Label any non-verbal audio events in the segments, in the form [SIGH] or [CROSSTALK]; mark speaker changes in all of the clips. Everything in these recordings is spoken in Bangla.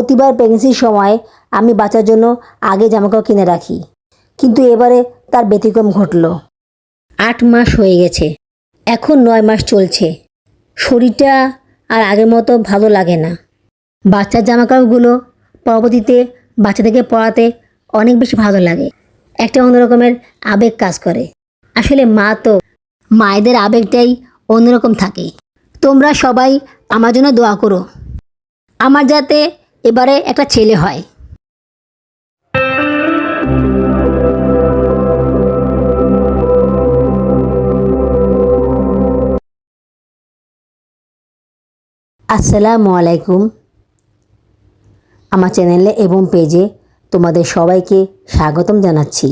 Speaker 1: প্রতিবার প্রেগনেন্সির সময় আমি বাচ্চার জন্য আগে জামাকাপড় কিনে রাখি। কিন্তু এবারে তার ব্যতিক্রম ঘটল। আট মাস হয়ে গেছে। এখন নয় মাস চলছে। শরীরটা আর আগের মতো ভালো লাগে না। বাচ্চার জামাকাপড়গুলো পরবর্তীতে বাচ্চাদেরকে পড়াতে অনেক বেশি ভালো লাগে। একটা অন্যরকমের আবেগ কাজ করে। আসলে মা তো মায়েদের আবেগটাই অন্যরকম থাকে। তোমরা সবাই আমার জন্য দোয়া করো। আমার যাতে এবারে একটা ছেলে হয়। আসসালামু আলাইকুম। আমার চ্যানেলে এবং পেজে তোমাদের সবাইকে স্বাগতম জানাচ্ছি।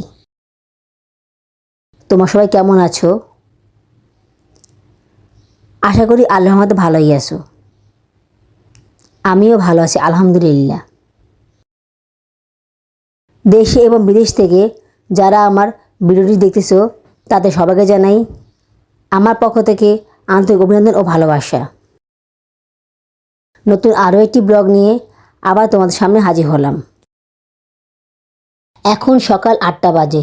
Speaker 1: তোমার সবাই কেমন আছো? আশা করি আল্লাহ ভালোই আছো। আমিও ভালো আছি, আলহামদুলিল্লাহ। দেশে এবং বিদেশ থেকে যারা আমার ভিডিওটি দেখতেছো, তাদের সবাইকে জানাই আমার পক্ষ থেকে আন্তরিক অভিনন্দন ও ভালোবাসা। নতুন আরও একটি ব্লগ নিয়ে আবার তোমাদের সামনে হাজির হলাম। এখন সকাল আটটা বাজে।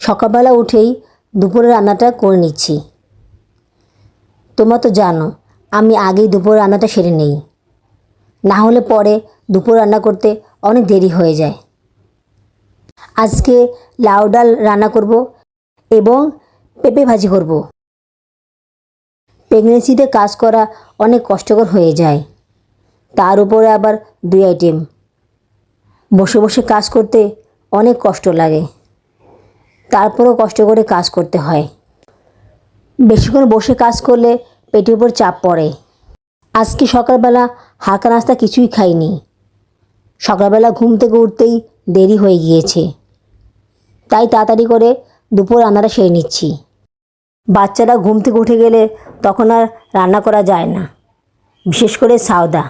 Speaker 1: সকালবেলা উঠেই দুপুরের রান্নাটা করে নিচ্ছি। তোমরা তো জানো, আমি আগেই দুপুরের রান্নাটা সেরে নেই। না হলে পরে দুপুর রান্না করতে অনেক দেরি হয়ে যায়। আজকে লাউ ডাল রান্না করব এবং পেঁপে ভাজি করব। প্রেগনেন্সিতে কাজ করা অনেক কষ্টকর হয়ে যায়। তার উপরে আবার দুই আইটেম। বসে বসে কাজ করতে অনেক কষ্ট লাগে। তারপরেও কষ্ট করে কাজ করতে হয়। বেশিক্ষণ বসে কাজ করলে পেটের উপর চাপ পড়ে। আজকে সকালবেলা হালকা নাস্তা কিছুই খাইনি। সকালবেলা ঘুম থেকে উঠতেই দেরি হয়ে গিয়েছে। তাই তাড়াতাড়ি করে দুপুর রান্নাটা সেরে নিচ্ছি। বাচ্চারা ঘুম থেকে উঠে গেলে তখন আর রান্না করা যায় না, বিশেষ করে সাউদা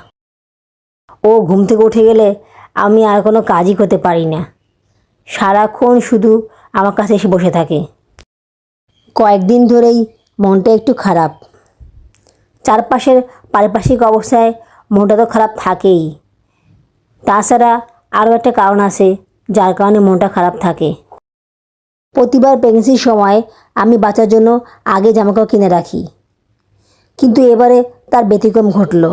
Speaker 1: ও ঘুম থেকে উঠে গেলে আমি আর কোনো কাজই করতে পারি না। সারাক্ষণ শুধু আমার কাছে এসে বসে থাকে। কয়েকদিন ধরেই মনটা একটু খারাপ। চারপাশের পারিপার্শ্বিক অবস্থায় মনটা তো খারাপ থাকেই। তাছাড়া আরও একটা কারণ আছে, যার কারণে মনটা খারাপ থাকে। প্রতিবার প্রেগনেন্সির সময় আমি বাচ্চার জন্য আগে জামাকাপড় কিনে রাখি। কিন্তু এবারে তার ব্যতিক্রম ঘটল।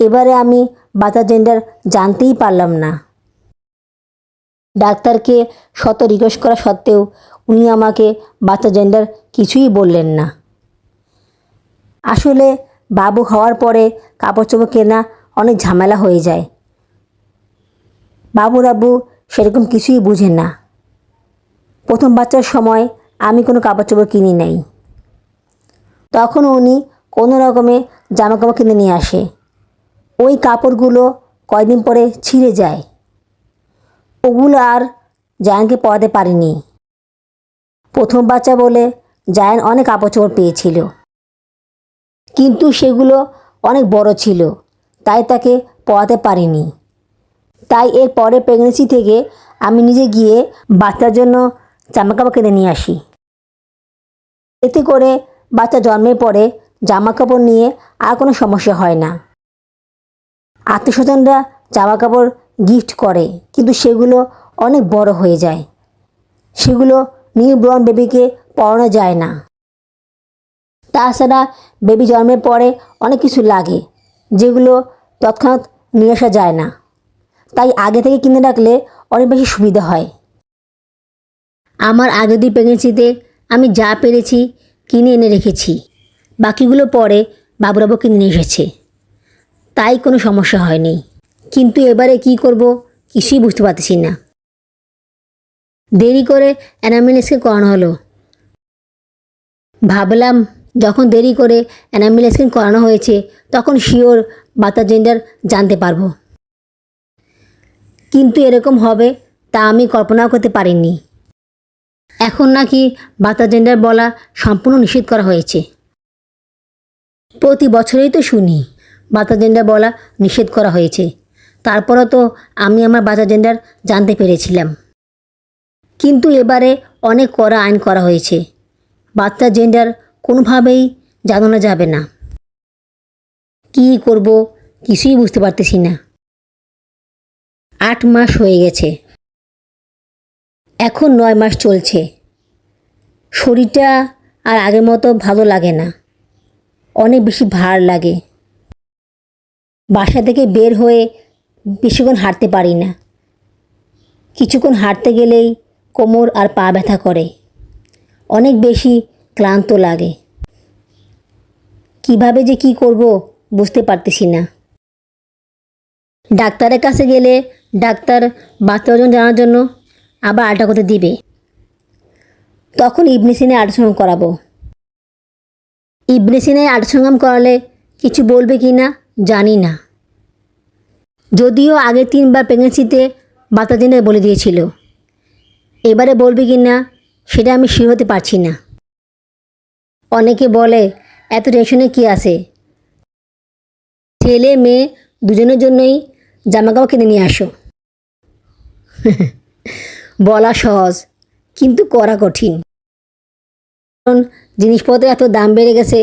Speaker 1: এবারে আমি বাচ্চার জেন্ডার জানতেই পারলাম না। ডাক্তারকে শত রিকোয়েস্ট করা সত্ত্বেও উনি আমাকে বাচ্চা জেন্ডার কিছুই বললেন না। আসলে বাবু হওয়ার পরে কাপড় চোপড় কেনা অনেক ঝামেলা হয়ে যায়। বাবুর আব্বু সেরকম কিছুই বুঝে না। প্রথম বাচ্চার সময় আমি কোনো কাপড় চোপড় কিনি নাই। তখন উনি কোনো রকমে জামা কাপড় কিনে নিয়ে আসে। ওই কাপড়গুলো কয়দিন পরে ছিঁড়ে যায়। ওগুলো আর জায়ানকে পরাতে পারিনি। প্রথম বাচ্চা বলে জায়ান অনেক কাপড় চোপড় পেয়েছিল। কিন্তু সেগুলো অনেক বড় ছিল, তাই তাকে পরাতে পারিনি। তাই এর পরে প্রেগনেন্সি থেকে আমি নিজে গিয়ে বাচ্চার জন্য জামা কাপড় কিনে নিয়ে আসি। এতে করে বাচ্চা জন্মের পরে জামা কাপড় নিয়ে আর কোনো সমস্যা হয় না। আত্মীয়স্বজনরা জামাকাপড় গিফট করে, কিন্তু সেগুলো অনেক বড় হয়ে যায়। সেগুলো নিউ বর্ন বেবিকে পরানো যায় না। তাছাড়া বেবি জন্মের পরে অনেক কিছু লাগে, যেগুলো তৎক্ষণাৎ নিয়ে আসা যায় না। তাই আগে থেকে কিনে রাখলে অনেক বেশি সুবিধা হয়। আমার আগে দুই প্রেগনেন্সিতে আমি যা পেরেছি কিনে এনে রেখেছি। বাকিগুলো পরে বাবুরাবু কিনে নিয়ে এসেছে। তাই কোনো সমস্যা হয়নি। কিন্তু এবারে কি করব কিছুই বুঝতে পারতেছি না। দেরি করে অ্যানামিলেসকে করানো হলো। ভাবলাম যখন দেরি করে অ্যানামিল স্ক্যান করানো হয়েছে, তখন শিওর বাচ্চার জেন্ডার জানতে পারব। কিন্তু এরকম হবে তা আমি কল্পনাও করতে পারিনি। এখন নাকি বাচ্চা জেন্ডার বলা সম্পূর্ণ নিষেধ করা হয়েছে। প্রতি বছরেই তো শুনি বাচ্চা জেন্ডার বলা নিষেধ করা হয়েছে। তারপরও তো আমি আমার বাচ্চা জেন্ডার জানতে পেরেছিলাম। কিন্তু এবারে অনেক কড়া আইন করা হয়েছে। বাচ্চা জেন্ডার কোনোভাবেই জানানো যাবে না। কী করব কিছুই বুঝতে পারতেছি না। আট মাস হয়ে গেছে। এখন নয় মাস চলছে। শরীরটা আর আগের মতো ভালো লাগে না। অনেক বেশি ভার লাগে। বাসা থেকে বের হয়ে বেশিক্ষণ হাঁটতে পারি না। কিছুক্ষণ হাঁটতে গেলেই কোমর আর পা ব্যথা করে। অনেক বেশি ক্লান্ত লাগে। কীভাবে যে কি করব বুঝতে পারতেছি না। ডাক্তারের কাছে গেলে ডাক্তার বাচ্চা ওজন জানার জন্য আবার আলটা করতে দিবে। তখন ইবনেসিনে আল্ট্রাসাউন্ড করাবো। ইবনেসিনে আল্ট্রাসাউন্ড করালে কিছু বলবে কি না জানি না। যদিও আগে তিনবার প্রেগনেন্সিতে জেনে বলে দিয়েছিল। এবারে বলবে কি না সেটা আমি শির হতে পারছি না। অনেকে বলে, এত টেনশনে কী আছে? ছেলে, মেয়ে দুজনের জন্যই জামাকাপড় কিনে নিয়ে আসো। [LAUGHS] বলা সহজ, কিন্তু করা কঠিন। কারণ জিনিসপত্রের এত দাম বেড়ে গেছে,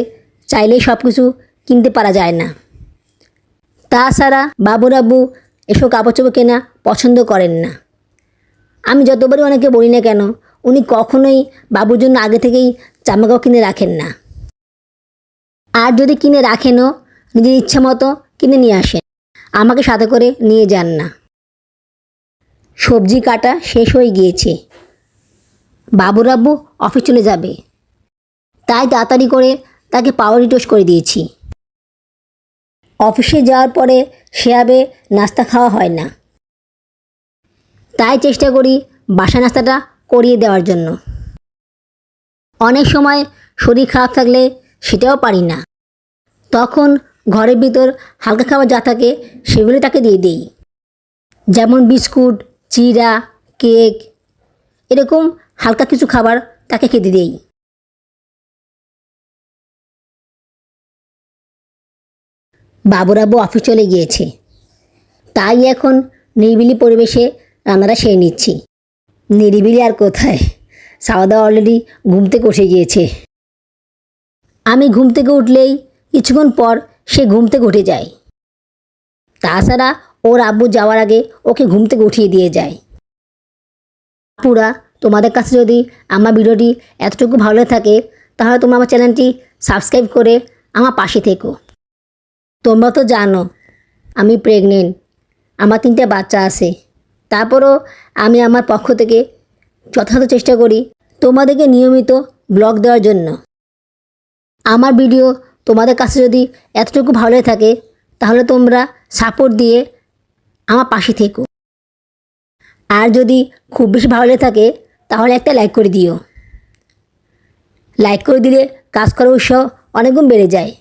Speaker 1: চাইলেই সব কিছু কিনতে পারা যায় না। তাছাড়া বাবুর আব্বু এসব কাপড় চোপড় কেনা পছন্দ করেন না। আমি যতবারই অনেকে বলি না কেন, উনি কখনোই বাবুর জন্য আগে থেকেই জামাকাপড় কিনে রাখেন না। আর যদি কিনে রাখেনও, নিজের ইচ্ছা মতো কিনে নিয়ে আসেন, আমাকে সাথে করে নিয়ে যান না। সবজি কাটা শেষ হয়ে গিয়েছে। বাবুর আব্বু অফিস চলে যাবে। তাই তাড়াতাড়ি করে তাকে পাওয়ারি টোস্ট করে দিয়েছি। অফিসে যাওয়ার পরে সেভাবে নাস্তা খাওয়া হয় না। তাই চেষ্টা করি বাসা নাস্তাটা করিয়ে দেওয়ার জন্য। অনেক সময় শরীর খারাপ থাকলে সেটাও পারি না। তখন ঘরের ভিতর হালকা খাবার যা থাকে সেগুলো তাকে দিয়ে দিই। যেমন বিস্কুট, চিরা, কেক, এরকম হালকা কিছু খাবার তাকে খেতে দেই। বাবুরাবু অফিস চলে গিয়েছে। তাই এখন নিরিবিলি পরিবেশে রান্নাটা সেরে নিচ্ছি। নিরিবিলি আর কোথায়? সাওদা অলরেডি ঘুম থেকে উঠে গিয়েছে। আমি ঘুম থেকে উঠলেই কিছুক্ষণ পর সে ঘুম থেকে উঠে যায়। তাছাড়া ওর আব্বু যাওয়ার আগে ওকে ঘুম থেকে উঠিয়ে দিয়ে যায়। পুরা তোমাদের কাছে যদি আমার ভিডিওটি এতটুকু ভালো থাকে, তাহলে তোমরা আমার চ্যানেলটি সাবস্ক্রাইব করে আমার পাশে থেকো। তোমরা তো জানো, আমি প্রেগনেন্ট আমার তিনটে বাচ্চা আছে। তারপরও আমি আমার পক্ষ থেকে যথাযথ চেষ্টা করি তোমাদেরকে নিয়মিত ব্লগ দেওয়ার জন্য। আমার ভিডিও তোমাদের কাছে যদি এতটুকু ভালো থাকে, তাহলে তোমরা সাপোর্ট দিয়ে আমার পাশে থেকো। আর যদি খুব বেশি ভালো থাকে, তাহলে একটা লাইক করে দিও। লাইক করে দিলে কাজ করার উৎসাহ অনেকগুণ বেড়ে যায়।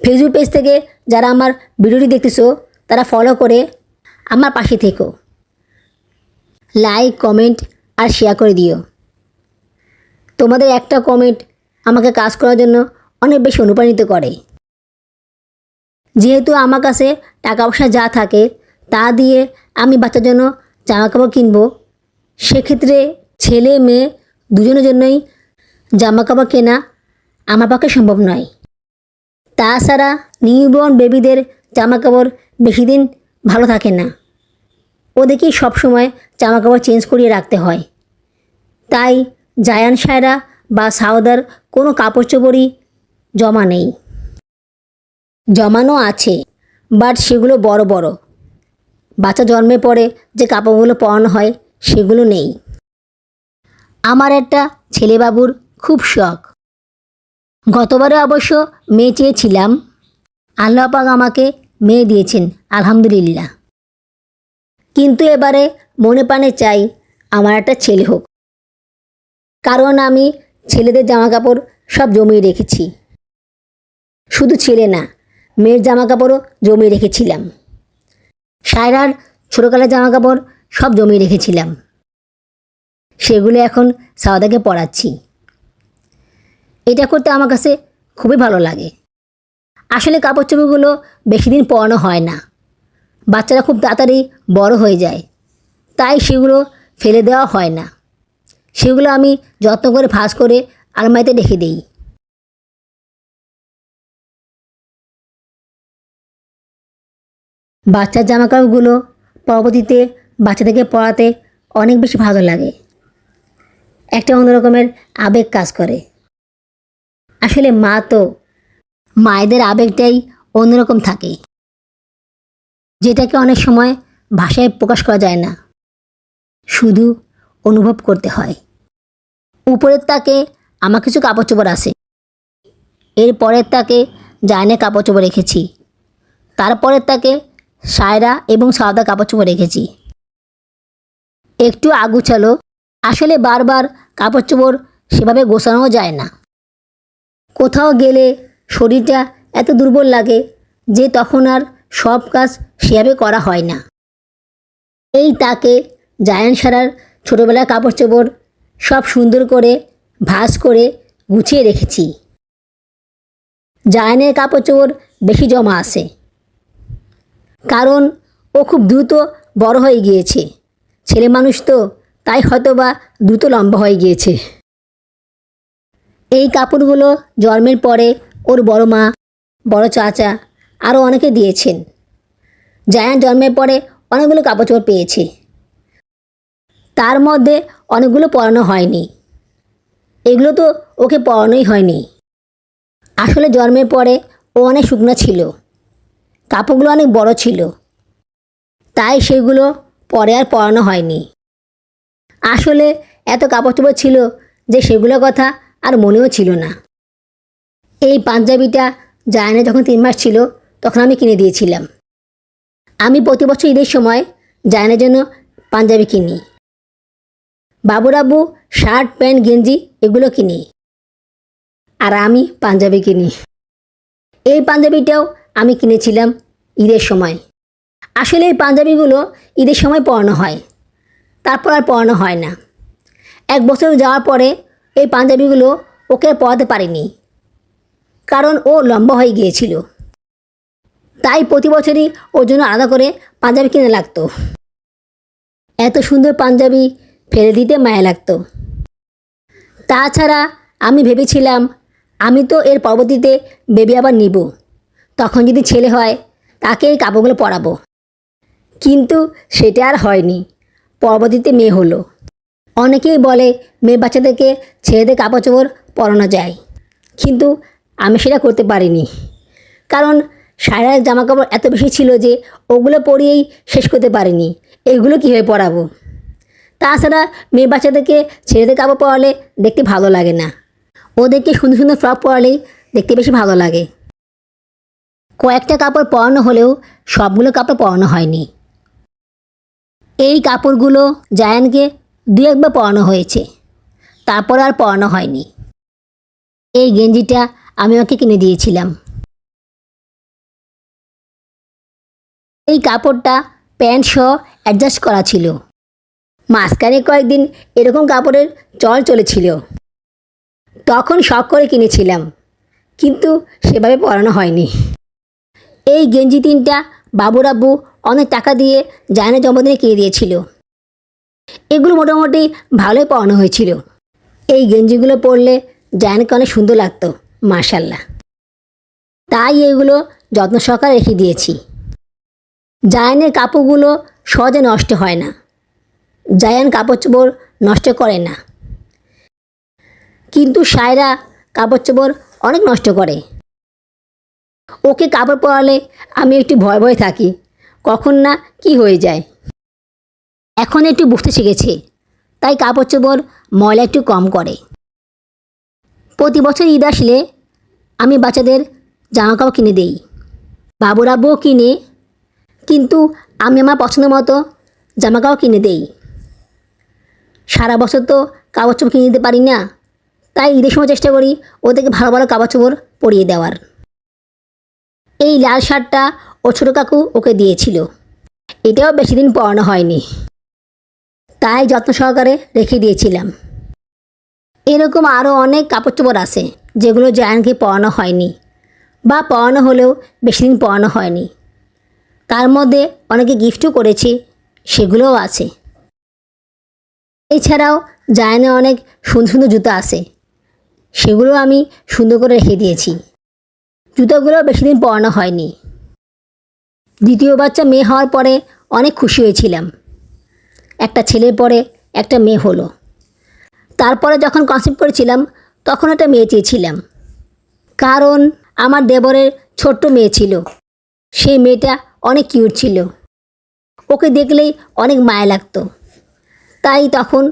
Speaker 1: ফেসবুক পেজ থেকে যারা আমার ভিডিওটি দেখতেছো, তারা ফলো করে আমার পাশে থেকো। লাইক কমেন্ট আর শেয়ার করে দিও। তোমাদের একটা কমেন্ট আমাকে কাজ করার জন্য অনেক বেশি অনুপ্রাণিত করে। যেহেতু আমার কাছে টাকা পয়সা যা থাকে, তা দিয়ে আমি বাচ্চার জন্য জামা কাপড় কিনবো, সেক্ষেত্রে ছেলে, মেয়ে দুজনের জন্যই জামা কাপড় কেনা আমার পক্ষে সম্ভব নয়। তাছাড়া নিউবর্ন বেবিদের জামা কাপড় বেশি দিন ভালো থাকে না। ওদেরকেই সবসময় জামা কাপড় চেঞ্জ করিয়ে রাখতে হয়। তাই জায়ান সায়রা বা সাউদার কোনো কাপড় চোপড়ই জমা নেই। জমানো আছে বাট সেগুলো বড় বড়। বাচ্চা জন্মের পরে যে কাপড়গুলো পরানো হয়, সেগুলো নেই। আমার একটা ছেলেবাবুর খুব শখ। গতবারে অবশ্য মেয়ে চেয়েছিলাম। আল্লাহ পাক আমাকে মেয়ে দিয়েছেন, আলহামদুলিল্লাহ। কিন্তু এবারে মনে প্রাণে চাই আমার একটা ছেলে হোক। কারণ আমি ছেলেদের জামা কাপড় সব জমিয়ে রেখেছি। শুধু ছেলে না, মেয়ের জামা কাপড়ও জমিয়ে রেখেছিলাম। সায়রার ছোটোকালের জামা কাপড় সব জমিয়ে রেখেছিলাম। সেগুলো এখন সাওদাকে পড়াচ্ছি এটা করতে আমার কাছে খুবই ভালো লাগে। আসলে কাপড় চোপড়গুলো বেশি দিন পরানো হয় না। বাচ্চারা খুব তাড়াতাড়ি বড় হয়ে যায়। তাই সেগুলো ফেলে দেওয়া হয় না। সেগুলো আমি যত্ন করে ভাঁজ করে আলমারিতে রেখে দিই। বাচ্চার জামাকাপড়গুলো পরবর্তীতে বাচ্চাদেরকে পড়াতে অনেক বেশি ভালো লাগে। একটা অন্যরকমের আবেগ কাজ করে। আসলে মা তো মায়েদের আবেগটাই অন্যরকম থাকে, যেটাকে অনেক সময় ভাষায় প্রকাশ করা যায় না। শুধু অনুভব করতে হয়। উপরের তাকে আমার কিছু কাপড় চোপড় আছে। এর পরের তাকে জায়নে কাপড় চোপড় রেখেছি তারপরের তাকে সায়রা এবং সাদা কাপড় চোপড় রেখেছি। একটু আগুছালো, আসলে বারবার কাপড় চোপড় সেভাবে গোছানো যায় না। কোথাও গেলে শরীরটা এত দুর্বল লাগে যে তখন আর সব কাজ সেভাবে করা হয় না। এই তাকে জায়ান সারার ছোটোবেলার কাপড় চোপড় সব সুন্দর করে, ভাঁজ করে গুছিয়ে রেখেছি। জায়ানের কাপড় চোপড় বেশি জমা আছে। কারণ ও খুব দ্রুত বড় হয়ে গিয়েছে। ছেলে মানুষ তো, তাই হয়তো বা দ্রুত লম্বা হয়ে গিয়েছে। এই কাপড়গুলো জন্মের পরে ওর বড় মা, বড় চাচা আরও অনেকে দিয়েছেন। জায়ান জন্মের পরে অনেকগুলো কাপড় চোপড় পেয়েছে। তার মধ্যে অনেকগুলো পরানো হয়নি। এগুলো তো ওকে পরানোই হয়নি। আসলে জন্মের পরে ও অনেক শুকনো ছিল। কাপড়গুলো অনেক বড় ছিল। তাই সেগুলো পরে আর পরানো হয়নি। আসলে এত কাপড় চোপড় ছিল যে সেগুলোর কথা আর মনেও ছিল না। এই পাঞ্জাবিটা জায়ানে যখন তিন মাস ছিল, তখন আমি কিনে দিয়েছিলাম। আমি প্রতি বছর ঈদের সময় জায়ানের জন্য পাঞ্জাবি কিনি। বাবুরাবু শার্ট, প্যান্ট, গেঞ্জি, এগুলো কিনি। আর আমি পাঞ্জাবি কিনি। এই পাঞ্জাবিটাও আমি কিনেছিলাম ঈদের সময়। আসলে এই পাঞ্জাবিগুলো ঈদের সময় পরানো হয়। তারপর আর পরানো হয় না। এক বছর যাওয়ার পরে এই পাঞ্জাবিগুলো ওকে পরাতে পারিনি। কারণ ও লম্বা হয়ে গিয়েছিল। তাই প্রতি বছরই ওর জন্য আলাদা করে পাঞ্জাবি কিনে লাগতো। এত সুন্দর পাঞ্জাবি ফেলে দিতে মায়া লাগতো। তাছাড়া আমি ভেবেছিলাম, আমি তো এর পরবর্তীতে বেবি আবার নিব। তখন যদি ছেলে হয়, তাকে এই কাপড়গুলো পরাবো। কিন্তু সেটা আর হয়নি। পরবর্তীতে মেয়ে হলো। অনেকেই বলে মেয়ে বাচ্চাদেরকে ছেলেদের কাপড় চোপড় পরানো যায়। কিন্তু আমি সেটা করতে পারিনি। কারণ সায়রার জামা কাপড় এত বেশি ছিল যে ওগুলো পরিয়েই শেষ করতে পারিনি। এগুলো কীভাবে পরাবো? তাছাড়া মেয়ে বাচ্চাদেরকে ছেলেদের কাপড় পরালে দেখতে ভালো লাগে না। ওদেরকে সুন্দর সুন্দর ফ্রক পরালেই দেখতে বেশি ভালো লাগে। কয়েকটা কাপড় পরানো হলেও সবগুলো কাপড় পরানো হয়নি। এই কাপড়গুলো জায়ানকে দু একবার পরানো হয়েছে। তারপর আর পরানো হয়নি। এই গেঞ্জিটা আমি ওকে কিনে দিয়েছিলাম। এই কাপড়টা প্যান্ট সহ অ্যাডজাস্ট করা ছিল। মাঝখানে কয়েকদিন এরকম কাপড়ের চল চলেছিল। তখন শখ করে কিনেছিলাম, কিন্তু সেভাবে পরানো হয়নি। এই গেঞ্জি তিনটা বাবুর আব্বু অনেক টাকা দিয়ে জায়না জন্মদিনে কিনে দিয়েছিল। এগুলো মোটামুটি ভালোই পরানো হয়েছিল। এই গেঞ্জিগুলো পরলে জায়নাকে অনেক সুন্দর লাগতো মার্শাল্লাহ তাই এগুলো যত্ন সহকারে রেখে দিয়েছি। জায়নের কাপড়গুলো সহজে নষ্ট হয় না। জায়ান কাপড় চোপড় নষ্ট করে না। কিন্তু সায়রা কাপড় চোপড় অনেক নষ্ট করে। ওকে কাপড় পরালে আমি একটু ভয় ভয় থাকি। কখন না কি হয়ে যায়। এখন একটু বুঝতে শিখেছে, তাই কাপড় চোপড় ময়লা একটু কম করে। প্রতি বছর ঈদ আসলে আমি বাচ্চাদের জামা কাপড় কিনে দেই, বাবুর আব্বুও কিনে, কিন্তু আমি আমার পছন্দ মতো জামা কাপড় কিনে দেই। সারা বছর তো কাপড় চোপড় কিনে দিতে পারি না। তাই ঈদের সময় চেষ্টা করি ওদেরকে ভালো ভালো কাপড় চোপড় পরিয়ে দেওয়ার। এই লাল শার্টটা ও ছোটো কাকু ওকে দিয়েছিল। এটাও বেশি দিন পরানো হয়নি। তাই যত্ন সহকারে রেখে দিয়েছিলাম। এরকম আরও অনেক কাপড় চোপড় আছে যেগুলো জায়ানকে পরানো হয়নি বা পরানো হলেও বেশি দিন পরানো হয়নি। তার মধ্যে অনেকে গিফটও করেছি, সেগুলোও আছে। এছাড়াও জায়নে অনেক সুন্দর সুন্দর জুতো আছে। সেগুলো আমি সুন্দর করে রেখে দিয়েছি। জুতোগুলো বেশি দিন পরানো হয়নি। দ্বিতীয় বাচ্চা মেয়ে হওয়ার পরে অনেক খুশি হয়েছিলাম। একটা ছেলের পরে একটা মেয়ে হলো। তারপরে যখন কনসেপ্ট করেছিলাম, তখন একটা মেয়ে চেয়েছিলাম। কারণ আমার দেবরের ছোট্ট মেয়ে ছিল। সেই মেয়েটা অনেক কিউট ছিল। ওকে দেখলেই অনেক মায়া লাগতো। তাই তখন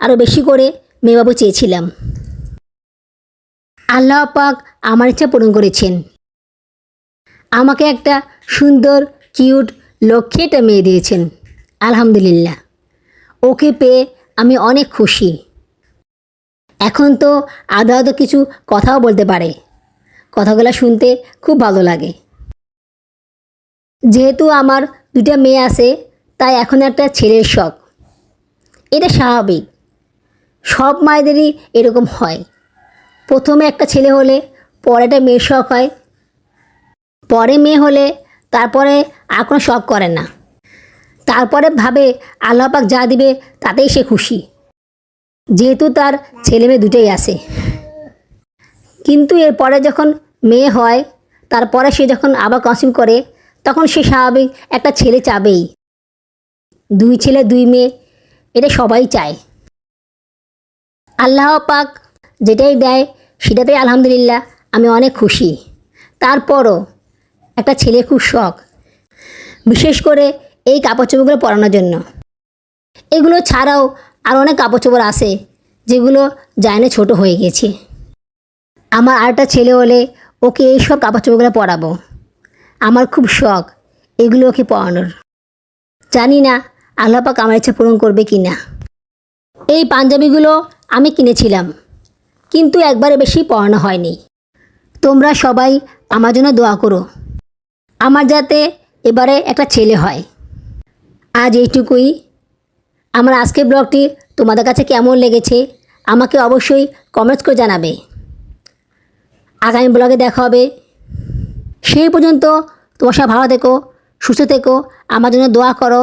Speaker 1: আরও বেশি করে মেয়েবাবু চেয়েছিলাম। আল্লাহ পাক আমার ইচ্ছা পূরণ করেছেন। আমাকে একটা সুন্দর কিউট লক্ষ্যে একটা মেয়ে দিয়েছেন। আলহামদুলিল্লাহ। ওকে পেয়ে আমি অনেক খুশি। এখন তো আদা আদা কিছু কথাও বলতে পারে। কথাগুলো শুনতে খুব ভালো লাগে। যেহেতু আমার দুটা মেয়ে আছে, তাই এখন একটা ছেলের শখ। এটা স্বাভাবিক। সব মায়েদেরই এরকম হয়। প্রথমে একটা ছেলে হলে পরে একটা মেয়ের শখ হয়। পরে মেয়ে হলে, তারপরে আর কোনো শখ করে না। তারপরে ভাবে, আল্লাহ পাক যা দিবে, তাতেই সে খুশি। যেহেতু তার ছেলে মেয়ে দুটোই আছে। কিন্তু এরপরে যখন মেয়ে হয়, তারপরে সে যখন আবার কনসিউম করে, তখন সে স্বাভাবিক একটা ছেলে চাবেই। দুই ছেলে, দুই মেয়ে এটা সবাই চায়। আল্লাহ পাক যেটাই দেয় সেটাতেই আলহামদুলিল্লাহ আমি অনেক খুশি। তারপরও একটা ছেলে খুব শখ, বিশেষ করে এই কাপড় চোপড়গুলো পরানোর জন্য। এগুলো ছাড়াও আর অনেক কাপড় চোপড় আছে যেগুলো জায়নে ছোট হয়ে গেছে। আমার আরেকটা ছেলে হলে ওকে এই সব কাপড় চোপড়গুলো পরাবো। আমার খুব শখ এগুলো ওকে পরানোর। জানি না আল্লাহ পাক আমার ইচ্ছা পূরণ করবে কি না? এই পাঞ্জাবিগুলো আমি কিনেছিলাম, কিন্তু একবারে বেশি পড়ানো হয়নি। তোমরা সবাই আমার জন্য দোয়া করো। আমার যাতে এবারে একটা ছেলে হয়। আজ এইটুকুই। আমার আজকের ব্লগটি তোমাদের কাছে কেমন লেগেছে, আমাকে অবশ্যই কমেন্টস করে জানাবে। আগামী ব্লগে দেখা হবে। সেই পর্যন্ত তোমার সব ভালো থেকো, সুস্থ থেকো, আমার জন্য দোয়া করো।